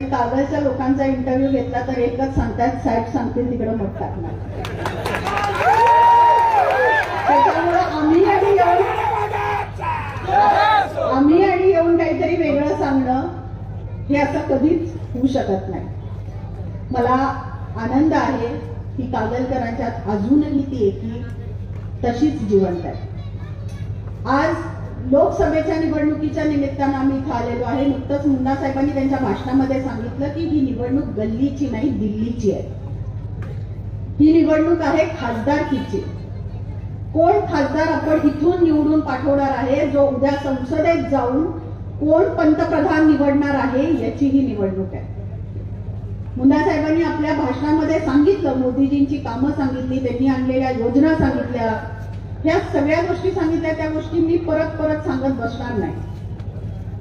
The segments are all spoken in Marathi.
कागळच्या लोकांचा इंटरव्ह्यू घेतला तर एकच सांगतात साहेब सांगतील तिकडे मत टाकणार. त्याच्यामुळे आम्ही आणि येऊन आम्ही आणि येऊन काहीतरी वेगळं सांगणं हे असं कधीच होऊ शकत नाही. मला आनंद आहे की कागलकरांच्यात अजूनही ती एकी तशीच जिवंत आहे. आज लोकसभेच्या निवडणुकीच्या निमित्तानं आम्ही इथं आलेलो आहे. नुकतंच मुन्ना साहेबांनी त्यांच्या भाषणामध्ये सांगितलं की ही निवडणूक गल्लीची नाही दिल्लीची आहे. ही निवडणूक आहे खासदारकीची. कोण खासदार आपण इथून निवडून पाठवणार आहे जो उद्या संसदेत जाऊन कोण पंतप्रधान निवडणार आहे याची ही निवडणूक आहे. मुन्ना साहेबांनी आपल्या भाषणामध्ये सांगितलं मोदीजींची कामं सांगितली त्यांनी आणलेल्या योजना सांगितल्या ह्या सगळ्या गोष्टी सांगितल्या त्या गोष्टी मी परत परत सांगत बसणार नाही.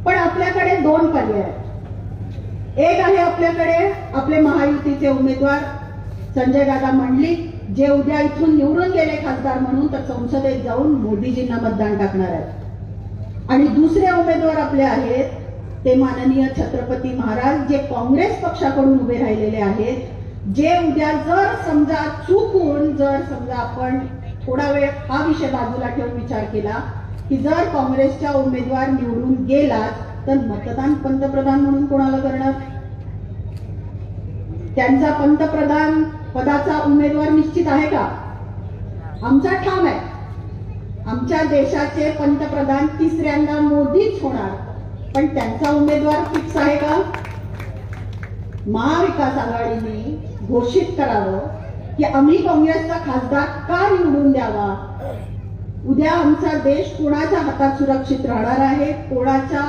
पण आपल्याकडे दोन पर्याय आहेत. एक आहे आपल्याकडे आपले महायुतीचे उमेदवार संजय दादा मंडलिक जे उद्या इथून निवडून गेले खासदार म्हणून तर संसदेत जाऊन मोदीजींना मतदान टाकणार आहेत. आणि दुसरे उमेदवार आपले आहेत ते माननीय छत्रपती महाराज जे काँग्रेस पक्षाकडून उभे राहिलेले आहेत जे उद्या जर समजा चुकून जर समजा आपण थोडा वेळ हा विषय बाजूला ठेवून विचार केला की जर काँग्रेसच्या उमेदवार निवडून गेला तर मतदान पंतप्रधान म्हणून कोणाला करणार? त्यांचा पंतप्रधान पदाचा उमेदवार निश्चित आहे का? आमचा ठाम आहे. आमच्या देशाचे पंतप्रधान तिसऱ्यांदा मोदीच होणार. पण त्यांचा उमेदवार फिक्स आहे का? महाविकास आघाडीने घोषित करावं. की आम्ही काँग्रेसचा खासदार का निवडून द्यावा? उद्या आमचा देश कोणाच्या हातात सुरक्षित राहणार आहे? कोणाच्या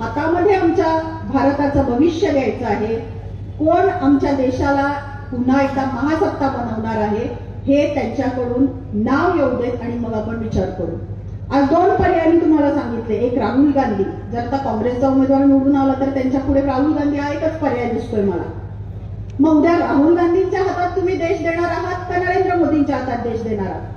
हातामध्ये आमच्या भारताचं भविष्य द्यायचं आहे? कोण आमच्या देशाला पुन्हा एकदा महासत्ता बनवणार आहे? हे त्यांच्याकडून नाव येऊ देत आणि मग आपण विचार करू. आज दोन पर्याय मी तुम्हाला सांगितले. एक राहुल गांधी. जर आता काँग्रेसचा उमेदवार निवडून आला तर त्यांच्या पुढे राहुल गांधी हा एकच पर्याय दिसतोय मला. मग उद्या राहुल गांधी तुम्ही देश देणार आहात का नरेंद्र मोदींच्या हातात देश देणार आहात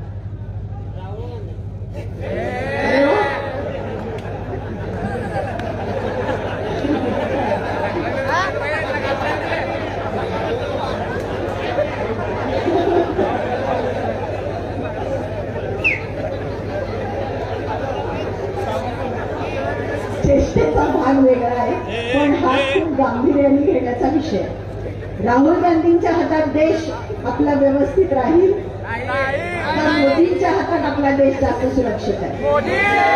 चेष्टेचा भाग वेगळा आहे पण हा खूप गांभीर्याने घेण्याचा विषय आहे. राहुल गांधींच्या हातात देश आपला व्यवस्थित राहील. मोदींच्या हातात आपला देश जास्त सुरक्षित आहे.